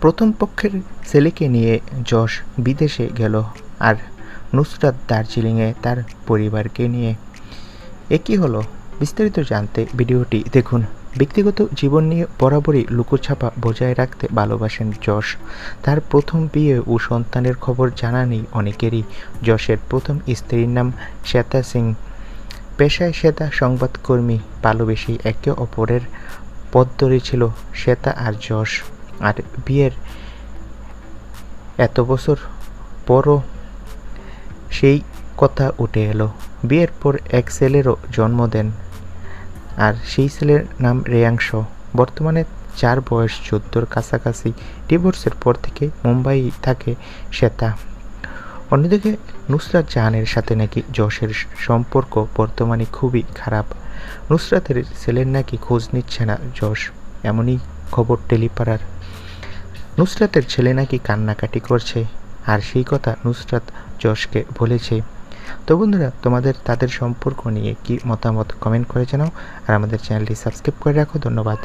প্রথম পক্ষের ছেলেকে নিয়ে যশ বিদেশে গেল আর নুসরাত দার্জিলিংয়ে তার পরিবারকে নিয়ে। একই হলো? বিস্তারিত জানতে ভিডিওটি দেখুন। ব্যক্তিগত জীবন নিয়ে বরাবরই লুকোছাপা বজায় রাখতে ভালোবাসেন যশ। তার প্রথম বিয়ে ও সন্তানের খবর জানা নেই অনেকেরই। যশের প্রথম স্ত্রীর নাম শ্বেতা সিং। পেশায় শ্বেতা সংবাদকর্মী, ভালোবেসেই একে অপরের পথ ধরেছিল শ্বেতা আর যশ। আর বিয়ের এত বছর পরও সেই কথা উঠে এলো। বিয়ের পর এক ছেলেরও জন্ম দেন আর সেই ছেলের নাম রেয়াংশ। বর্তমানে চার বয়স চোদ্দোর কাছাকাছি ডিভোর্সের পর থেকে মুম্বাই থাকে শ্বেতা। অন্যদিকে নুসরাত জাহানের সাথে নাকি যশের সম্পর্ক বর্তমানে খুবই খারাপ। নুসরাতের ছেলের নাকি খোঁজ নিচ্ছে না যশ, এমনই খবর টেলিপাড়ার। নুসরাতের ছেলে নাকি কান্নাকাটি করছে, আর সেই কথা নুসরাত যশকে বলেছে। তো বন্ধুরা, তোমাদের তাদের সম্পর্ক নিয়ে কি মতামত কমেন্ট করে জানাও আর আমাদের চ্যানেলটি সাবস্ক্রাইব করে রাখো। ধন্যবাদ।